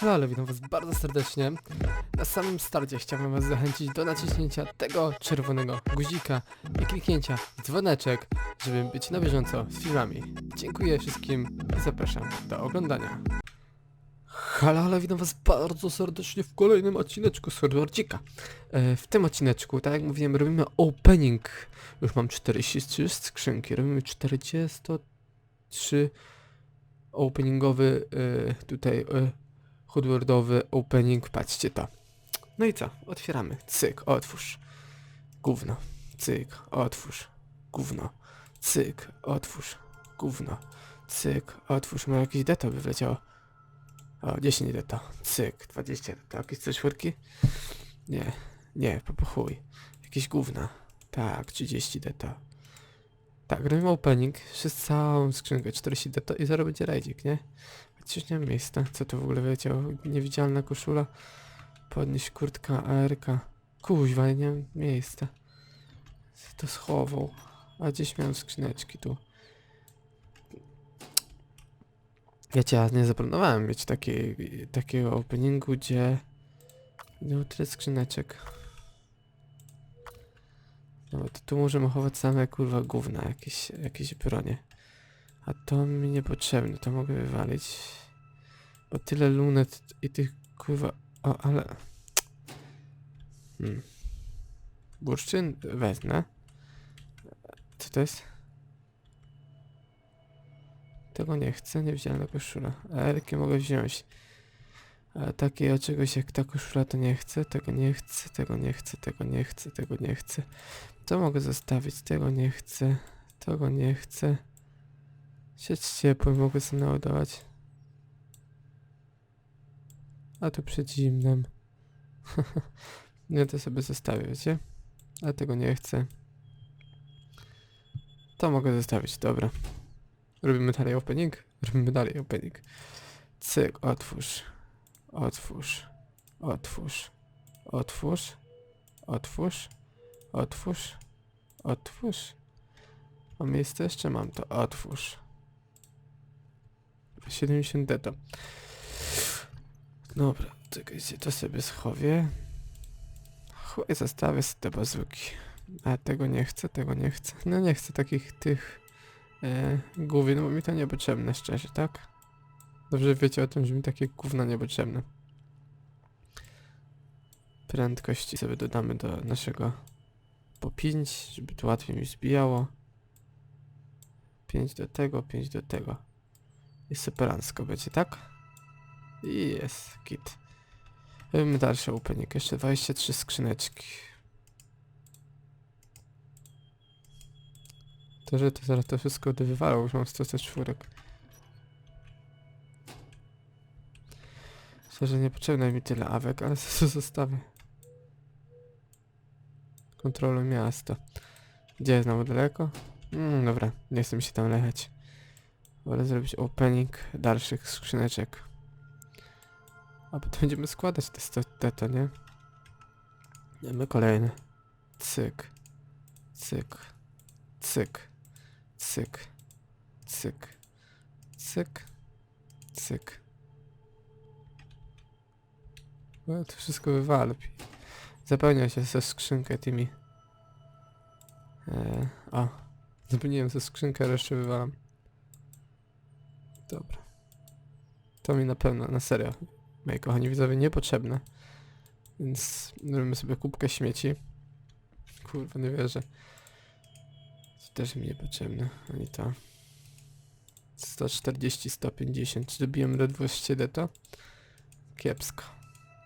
Halo, ale witam was bardzo serdecznie. Na samym starcie chciałbym was zachęcić do naciśnięcia tego czerwonego guzika i kliknięcia dzwoneczek, żeby być na bieżąco z filmami. Dziękuję wszystkim i zapraszam do oglądania. Halo, ale witam was bardzo serdecznie w kolejnym odcineczku z Hardwardzika. E, w tym odcineczku, tak jak mówiłem, robimy opening. Już mam 43 skrzynki, robimy 43 openingowy e, tutaj e, hardware'owy opening, patrzcie to. No i co? Otwieramy. Cyk, otwórz. Gówno. Cyk, otwórz. Gówno. Cyk, otwórz. Gówno. Cyk, otwórz. Może jakieś deto by wleciało. O, 10 deto. Cyk, 20 deto. Jakieś coś czwórki? Nie, nie, po po chuj. Jakieś gówna. Tak, 30 deto. Tak, robimy opening, przez całą skrzynkę 40 deto i zaraz będzie rajdzik, nie? Chociaż nie mam miejsca. Co to w ogóle wyleciało? Niewidzialna koszula. Podnieść kurtka ARK. Kuźwa, nie mam miejsca. Co to schował? A gdzieś miałem skrzyneczki tu. Wiecie, ja nie zaplanowałem mieć takiej, takiego openingu, gdzie miał tyle skrzyneczek. No to tu możemy chować same kurwa gówna, jakieś, jakieś bronie. A to mi niepotrzebne, to mogę wywalić. Bo tyle lunet i tych kurwa... O, ale... Hmm. Bursztyn wezmę. Co to jest? Tego nie chcę, niewidzialna koszula. A jakie mogę wziąć? A takiego czegoś jak ta koszula to nie chcę, tego nie chcę, tego nie chcę, tego nie chcę, tego nie chcę. To mogę zostawić, tego nie chcę, tego nie chcę. Sieć ciepły mogę sobie naładować. A tu przed zimnem. nie, to sobie zostawię, wiecie? Ale tego nie chcę. To mogę zostawić, dobra. Robimy dalej opening? Robimy dalej opening. Cyk, otwórz. Otwórz. Otwórz. Otwórz. Otwórz. Otwórz. Otwórz. Mam miejsce jeszcze? Mam to. Otwórz. 70 deto. Dobra, czekajcie, to sobie schowię. Chuj, zostawię sobie te bazuki. A tego nie chcę, tego nie chcę. No nie chcę takich tych e, główien, bo mi to niepotrzebne, szczerze, tak? Dobrze wiecie o tym, że mi takie gówna niepotrzebne. Prędkości sobie dodamy do naszego po 5, żeby to łatwiej mi zbijało. 5 do tego, 5 do tego. I superancko będzie, tak? Jest, git. Robimy dalszy opening, jeszcze 23 skrzyneczki. To, że to zaraz to wszystko wywalą, już mam 104. Szczerze, niepotrzebne mi tyle awek, ale zostawię. Kontroluj miasto. Gdzie znowu daleko? Mm, dobra, nie chcę mi się tam lechać. Wolę zrobić opening dalszych skrzyneczek. A potem będziemy składać te, te to, nie? Mamy kolejne. Cyk. Cyk. Cyk. Cyk. Cyk. Cyk. Cyk. No to wszystko wywalę. Zapełnia się ze skrzynkę tymi. Eee, o. Zapełniłem ze skrzynkę, resztę wywalam. Dobra. To mi na pewno, na serio, moi kochani widzowie, niepotrzebne. Więc robimy sobie kubkę śmieci. Kurwa, nie wierzę. To też mi niepotrzebne, ani to. 140, 150. Czy dobiłem do 200 to? Kiepsko.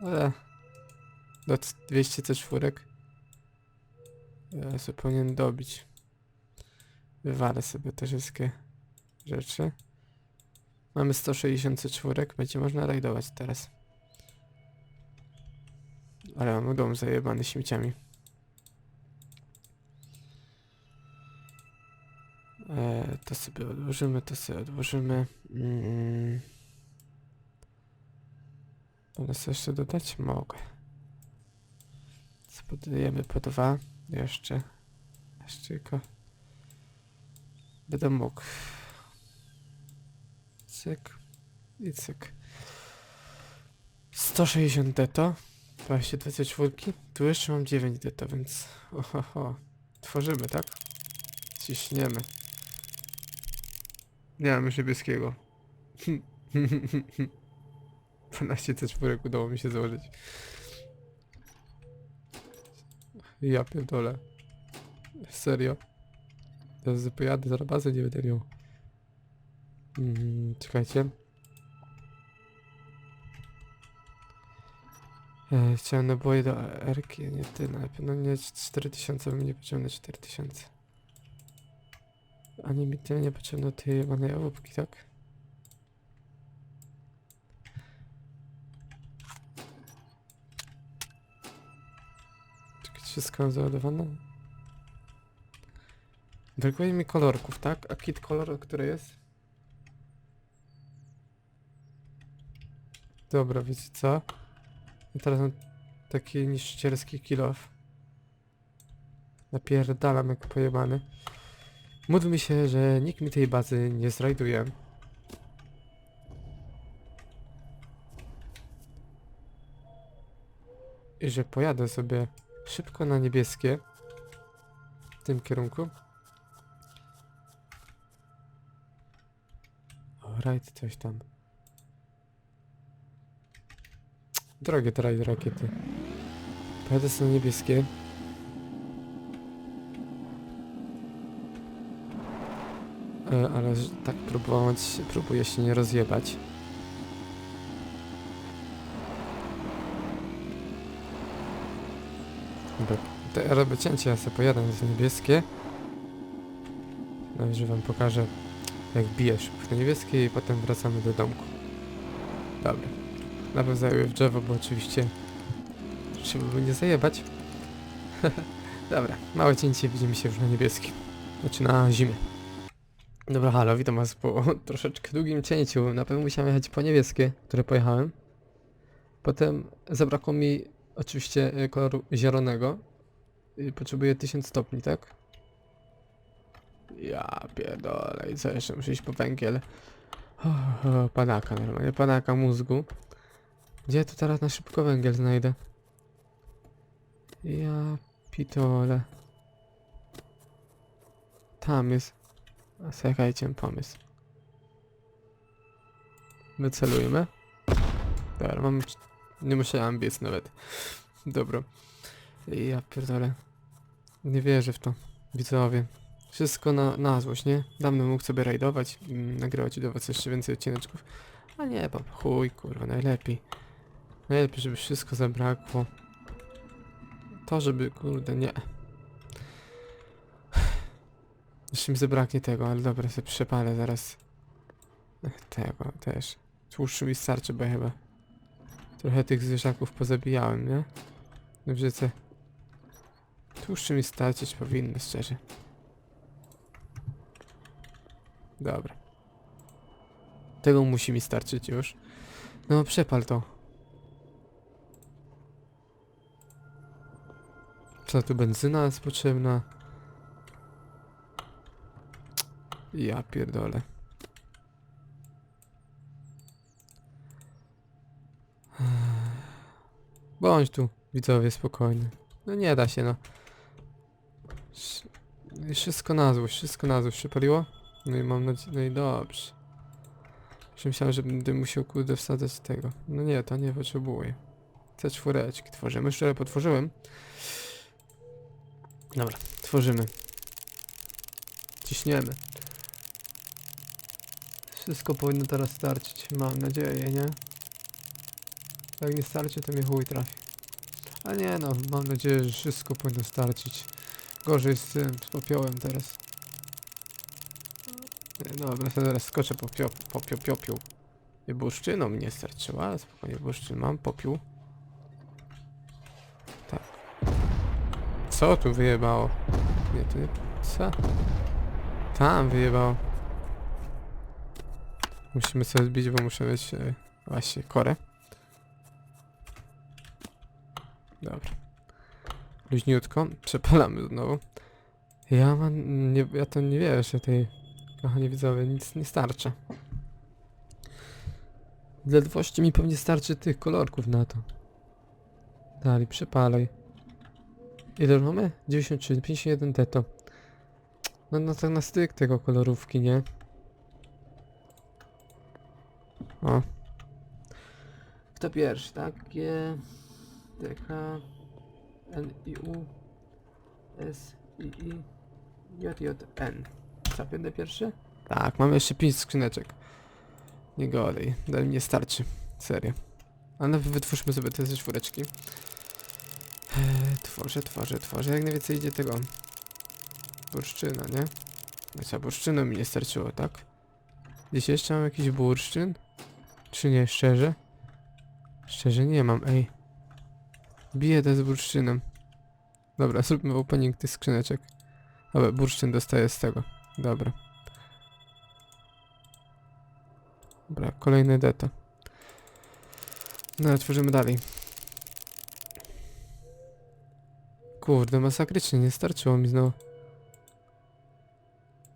Ale... Do 200 C4. Ja sobie powinien dobić. Wywalę sobie te wszystkie rzeczy. Mamy 164, będzie można rajdować teraz. Ale mam dom zajebany śmieciami. E, to sobie odłożymy, to sobie odłożymy. Mm. Sobie jeszcze dodać? Mogę. Co podajemy po dwa? Jeszcze. Jeszcze tylko. Będę mógł. Cyk. I cyk. 160 deto. 24. Tu jeszcze mam 9 deto, więc... Ohoho. Tworzymy, tak? Ciśniemy. Nie mam już niebieskiego. 12 C4 udało mi się założyć. Ja pierdolę. Serio. Teraz pojadę za bazę, nie będę miał. Mm, czekajcie. E, chciałem naboje do Erki, nie ty na pewno nie 4000, bym nie potrzebne 4000. Ani mi tyle nie potrzebne tej jebanej łupki, tak? Czekaj, wszystko mam załadowane? Brakuje mi kolorków, tak? A kit kolor, który jest? Dobra, wiecie co? I teraz mam taki niszczycielski kill off. Napierdalam jak pojebany. Módl mi się, że nikt mi tej bazy nie zrajduje. I że pojadę sobie szybko na niebieskie. W tym kierunku. Alright, coś tam. Drogie te rakiety. Pojadę na niebieskie. E, ale tak próbować, próbuję się nie rozjebać. Ja robię cięcie, ja sobie pojadę te niebieskie. Nawet, że wam pokażę jak bijesz te niebieskie i potem wracamy do domku. Dobra. Nawet zajęły w drzewo, bo oczywiście trzeba by nie zajebać. Dobra, małe cięcie, widzimy się już na niebieskim. Znaczy na zimie. Dobra, halo, witam was po troszeczkę długim cięciu. Na pewno musiałem jechać po niebieskie, które pojechałem. Potem zabrakło mi oczywiście e, koloru zielonego. Potrzebuję 1000 stopni, tak? Ja pierdolę, i co jeszcze? Muszę iść po węgiel. O, o, panaka normalnie, panaka mózgu. Gdzie tu teraz na szybko węgiel znajdę? Ja pitole. Tam jest. A czekajcie, pomysł. Wycelujmy. Dobra, mam... Nie musiałem biec nawet. Dobra. Ja pierdolę. Nie wierzę w to. Widzowie. Wszystko na, na złość, nie? Dawno mógł sobie rajdować, mm, nagrywać do was jeszcze więcej odcineczków. A nie, bo chuj, kurwa, najlepiej. Najlepiej, żeby wszystko zabrakło. To, żeby, kurde, nie. Jeszcze mi zabraknie tego, ale dobra, sobie przepalę zaraz. Tego też. Tłuszczu mi starczy, bo chyba trochę tych zwierzaków pozabijałem, nie? Dobrze? Tłuszczu mi starczyć powinno, szczerze. Dobra. Tego musi mi starczyć już. No, przepal to. Co tu benzyna jest potrzebna? Ja pierdolę. Bądź tu, widzowie, spokojnie. No nie da się, no. Sz- Wszystko na złość, wszystko na złość. Przypaliło? No i mam nadzieję, no i dobrze. Już myślałem, że będę musiał kurde wsadzać tego. No nie, to nie potrzebuję. Te czwóreczki tworzymy. Trochę potworzyłem. Dobra, tworzymy. Ciśniemy. Wszystko powinno teraz starczyć, mam nadzieję, nie? Jak nie starczy, to mnie chuj trafi. A nie no, mam nadzieję, że wszystko powinno starczyć. Gorzej z tym, z popiołem teraz. Dobra, teraz skoczę po pio, po pio. Nie bursztyną mnie starczyła, spokojnie bursztyn mam, popiół. Co tu wyjebało? Nie, tu nie... Co? Tam wyjebało. Musimy sobie zbić, bo muszę mieć e, właśnie korę. Dobra. Luźniutko. Przepalamy znowu. Ja mam... Nie, ja to nie wierzę tej... Kochani widzowie, nic nie starcza. Ledwości mi pewnie starczy tych kolorków na to. Dalej, przepalaj. Ile już mamy? 93, 51 teto. No, no tak na styk tego kolorówki, nie? O. Kto pierwszy, tak? G, D, K, N, I, U, S, I, I, J, J, N. Co, będę pierwszy? Tak, mamy jeszcze 5 skrzyneczek. Nie gorzej, dalej nie starczy. Serio. Ale najpierw wytwórzmy sobie te ze czwóreczki. Tworzę, tworzę, tworzę. Jak najwięcej idzie tego. Burszczyna, nie? Znaczy, a burszczynu mi nie starczyło, tak? Gdzieś jeszcze mam jakiś burszczyn? Czy nie, szczerze? Szczerze nie mam, ej. To z bursztynem. Dobra, zróbmy opening tych skrzyneczek. Dobra, bursztyn dostaję z tego. Dobra. Dobra, kolejne deta. No, tworzymy dalej. Kurde, masakrycznie, nie starczyło mi znowu.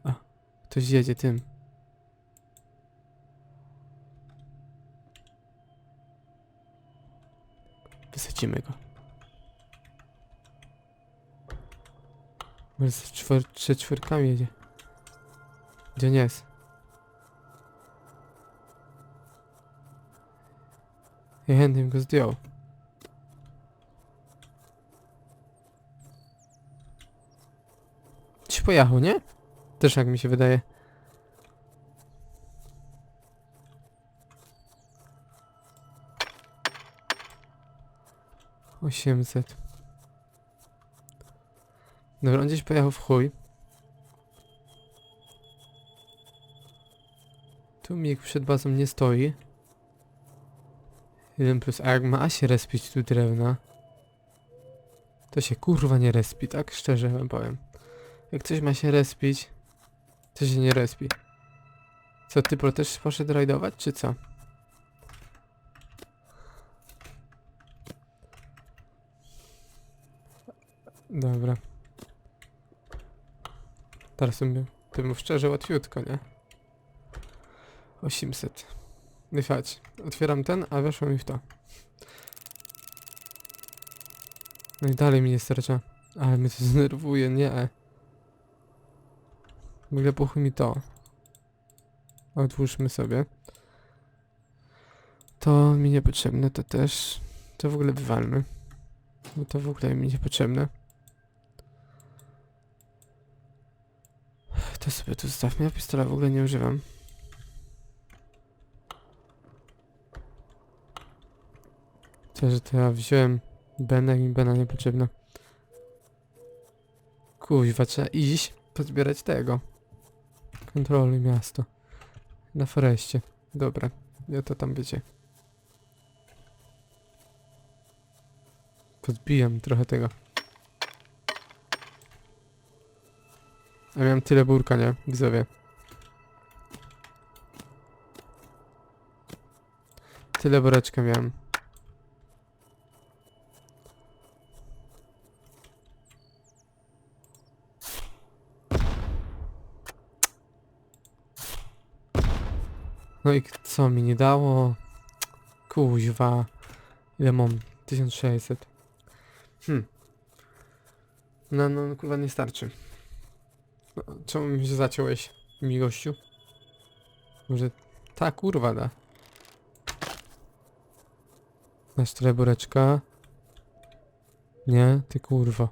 A, ktoś jedzie tym. Wysadzimy go. Może z czwór trzy czwórkami jedzie. Gdzie nie jest? Ja chętnie bym go zdjął. Pojechał, nie? Też jak mi się wydaje. Osiemset. Dobra, on gdzieś pojechał w chuj. Tu mig przed bazą nie stoi. 1 plus, a jak ma się respić tu drewna, to się kurwa nie respi, tak szczerze wam powiem. Jak coś ma się respić, to się nie respi. Co, ty pro też poszedł rajdować, czy co? Dobra. Teraz bym, bym szczerze łatwiutko, nie? 800. No i chodź, otwieram ten, a weszło mi w to. No i dalej mi nie starcza. Ale mnie to zdenerwuje, nie. W ogóle puchuj mi to. Otwórzmy sobie. To mi niepotrzebne, to też. To w ogóle wywalmy. Bo to w ogóle mi niepotrzebne. To sobie tu zostawmy, ja pistola w ogóle nie używam. Co, że to ja wziąłem Bena i Bena niepotrzebna. Kuźwa, trzeba iść, pozbierać tego. Kontroluj miasto. Na foreście. Dobra, ja to tam wiecie. Podbijam trochę tego. A miałem tyle burka, nie? Widzowie. Tyle woreczka miałem. No i co mi nie dało? Kuźwa. Ile mam? 1600. Hmm. No, no, no kurwa nie starczy. No, czemu mi się zaciąłeś, mi gościu? Może ta kurwa da. Masz tyle? Nie? Ty kurwa.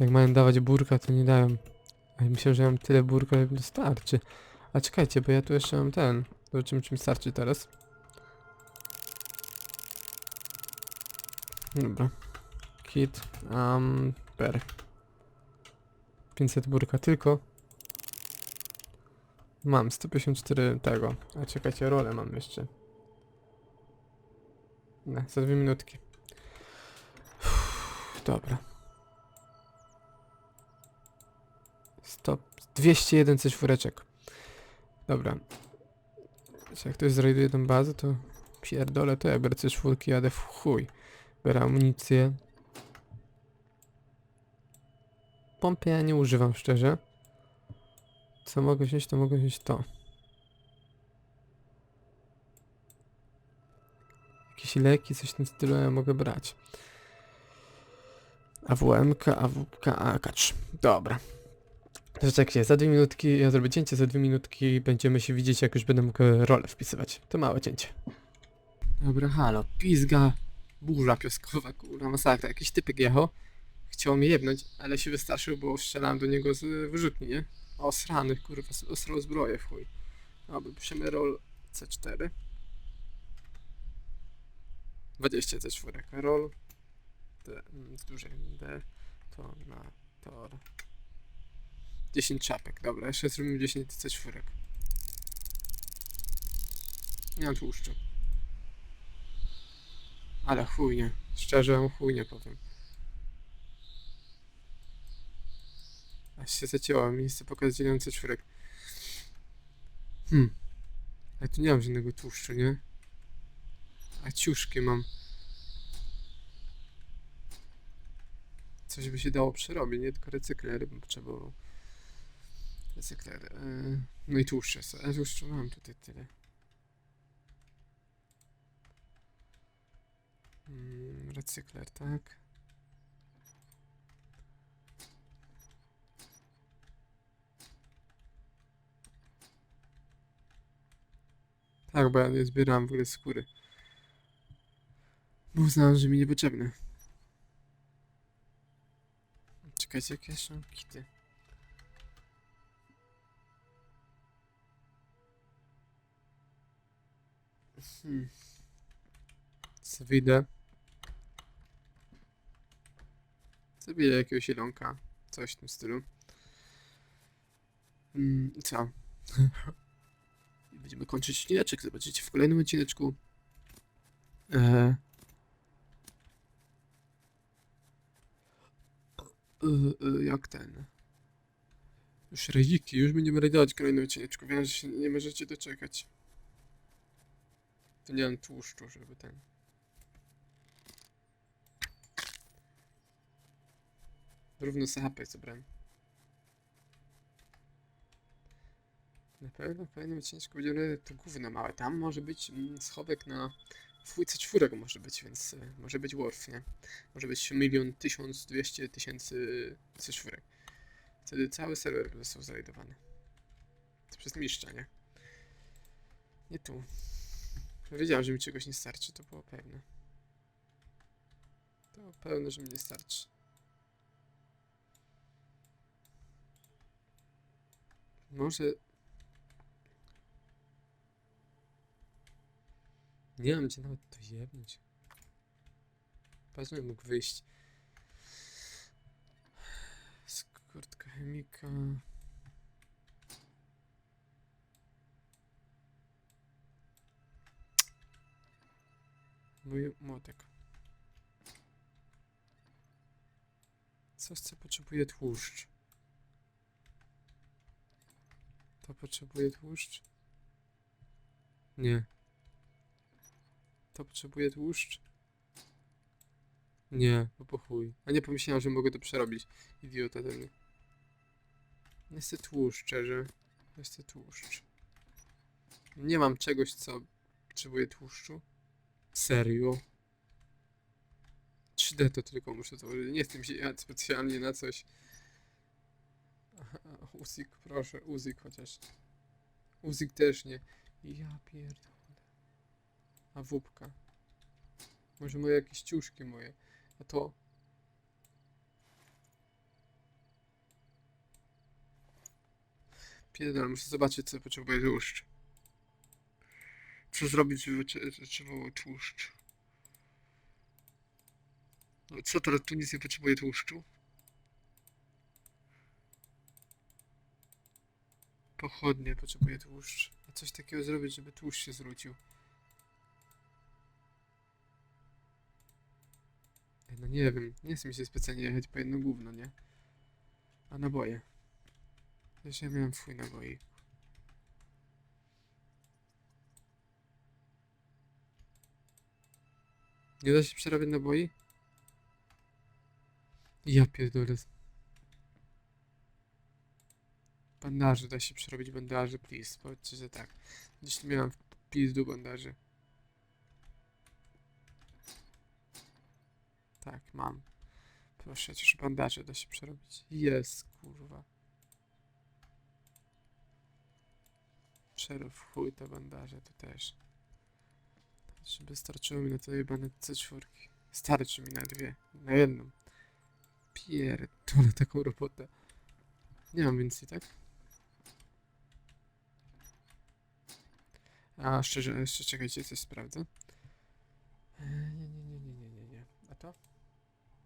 Jak mają dawać burka, to nie dają. A ja myślę, że mam tyle burka, że starczy. A czekajcie, bo ja tu jeszcze mam ten. Zobaczymy, czy mi starczy teraz. Dobra. Kit. Um, per. 500 burka tylko. Mam 154 tego. A czekajcie, rolę mam jeszcze. Nie, za dwie minutki. Uff, dobra. Stop. 201 coś czwóreczek. Dobra. Wiecie, Jak ktoś zrajduje tą bazę, to pierdolę to ja biorę te czwórki, jadę w chuj. Biorę amunicję. Pompy ja nie używam szczerze. Co mogę wziąć, to mogę wziąć to. jakieś leki, coś w tym stylu ja mogę brać. AWM-ka, AWP, akacz. Dobra. To czekajcie, za dwie minutki, ja zrobię cięcie, za dwie minutki będziemy się widzieć, jak już będę mógł rolę wpisywać. To małe cięcie. Dobra, halo, pizga, burza piaskowa, kurwa, masakra. Jakiś typek jechał, chciał mnie jebnąć, ale się wystraszył, bo strzelałem do niego z wyrzutni, nie? O, sranych, kurwa, osrał zbroję chuj. Dobra, piszemy roll C4. 20 C4, roll D, mm, dużej D, to na tor. 10 czapek, dobra, jeszcze zrobimy 10 C4. Nie mam tłuszczu. Ale chujnie, szczerze chujnie powiem. Aż się zacięło, miejsce pokazać 9 C4. Hmm. Ale tu nie mam żadnego tłuszczu, nie? A ciuszki mam. Coś by się dało przerobić, nie tylko recyklery bym potrzebował. Recyklery. Yy, no i tłuszcze. są. A tłuszczu mam tutaj tyle. Mm, recykler, tak. Tak, bo ja nie zbierałem w ogóle skóry. Bo uznałem, że mi niepotrzebne. Czekajcie, jakie są kity. Hmm. Wyjdę? Zabiję jakiegoś ilonka. Coś w tym stylu. Mm, co? Będziemy kończyć odcineczek. Zobaczycie w kolejnym odcineczku. Eee, y, y, jak ten. Już rejiki, już będziemy rajdować w kolejnym odcineczku. Wiem, że się nie możecie doczekać. Mam tłuszczu, żeby ten. Równo HP zebrałem. Na pewno w kolejnym odcineczku będziemy to gówno małe. Tam może być mm, schowek na dwójce czwórek może być, więc y, może być worth, nie? Może być milion, tysiąc, dwieście tysięcy C4. Wtedy cały serwer został zrajdowany. To przez mistrza, nie? Nie tu. Wiedziałem, że mi czegoś nie starczy, to było pewne. To było pewne, że mi nie starczy. Może... Nie mam gdzie nawet to jebnąć. Patrz, mógł wyjść. Kurtka chemika. Mój młotek. Coś, co potrzebuje tłuszcz. To potrzebuje tłuszcz? Nie. To potrzebuje tłuszcz? Nie, bo po chuj. A nie pomyślałem, że mogę to przerobić. Idiota ten. Nie chcę tłuszcz, szczerze. Nie chcę tłuszcz. Nie mam czegoś, co potrzebuje tłuszczu. Serio? 3D to tylko muszę założyć. Nie mi się specjalnie na coś. Aha, Uzik, proszę, Uzik chociaż. Uzik też nie. Ja pierdolę. A wupka. Może moje jakieś ciuszki moje. A to... Pierdolę, muszę zobaczyć co potrzebuje tłuszcz. Co zrobić, żeby potrzebował tłuszcz? No co teraz tu nic nie potrzebuje tłuszczu? Pochodnie potrzebuje tłuszcz. A coś takiego zrobić, żeby tłuszcz się zwrócił. No nie wiem, nie chcę mi się specjalnie jechać po jedno gówno, nie? A naboje. Ja miałem swój naboi. Nie da się przerabiać naboi? Ja pierdolę. Bandaże, da się przerobić bandaże, please. Powiedzcie, że tak. Gdzieś tu miałem w pizdu bandaże. Tak, mam. Proszę, chociaż bandaże da się przerobić. Jest, kurwa. Przerób chuj te bandaże, to też. Żeby starczyło mi na to jebane C4. Starczy mi na dwie, na jedną. Pierdolę taką robotę. Nie mam więcej, tak? A szczerze, jeszcze czekajcie, coś sprawdzę. Eee, Nie, nie, nie, nie, nie, nie, nie. A to?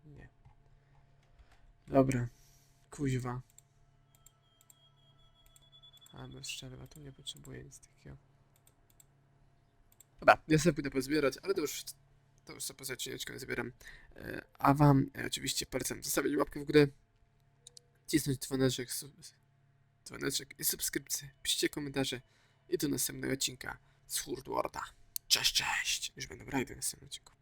Nie. Dobra. Kuźwa. A bez szczerwa, tu nie potrzebuję nic takiego. Dobra, ja sobie pójdę pozbierać, ale to już, to już sobie poza odcineczkiem zbieram. E, A wam e, oczywiście polecam zostawić łapkę w górę, cisnąć dzwoneczek, sub, dzwoneczek i subskrypcję, piszcie komentarze i do następnego odcinka z Hurdwarda. Cześć, cześć! Już będę brał do następnego odcinku.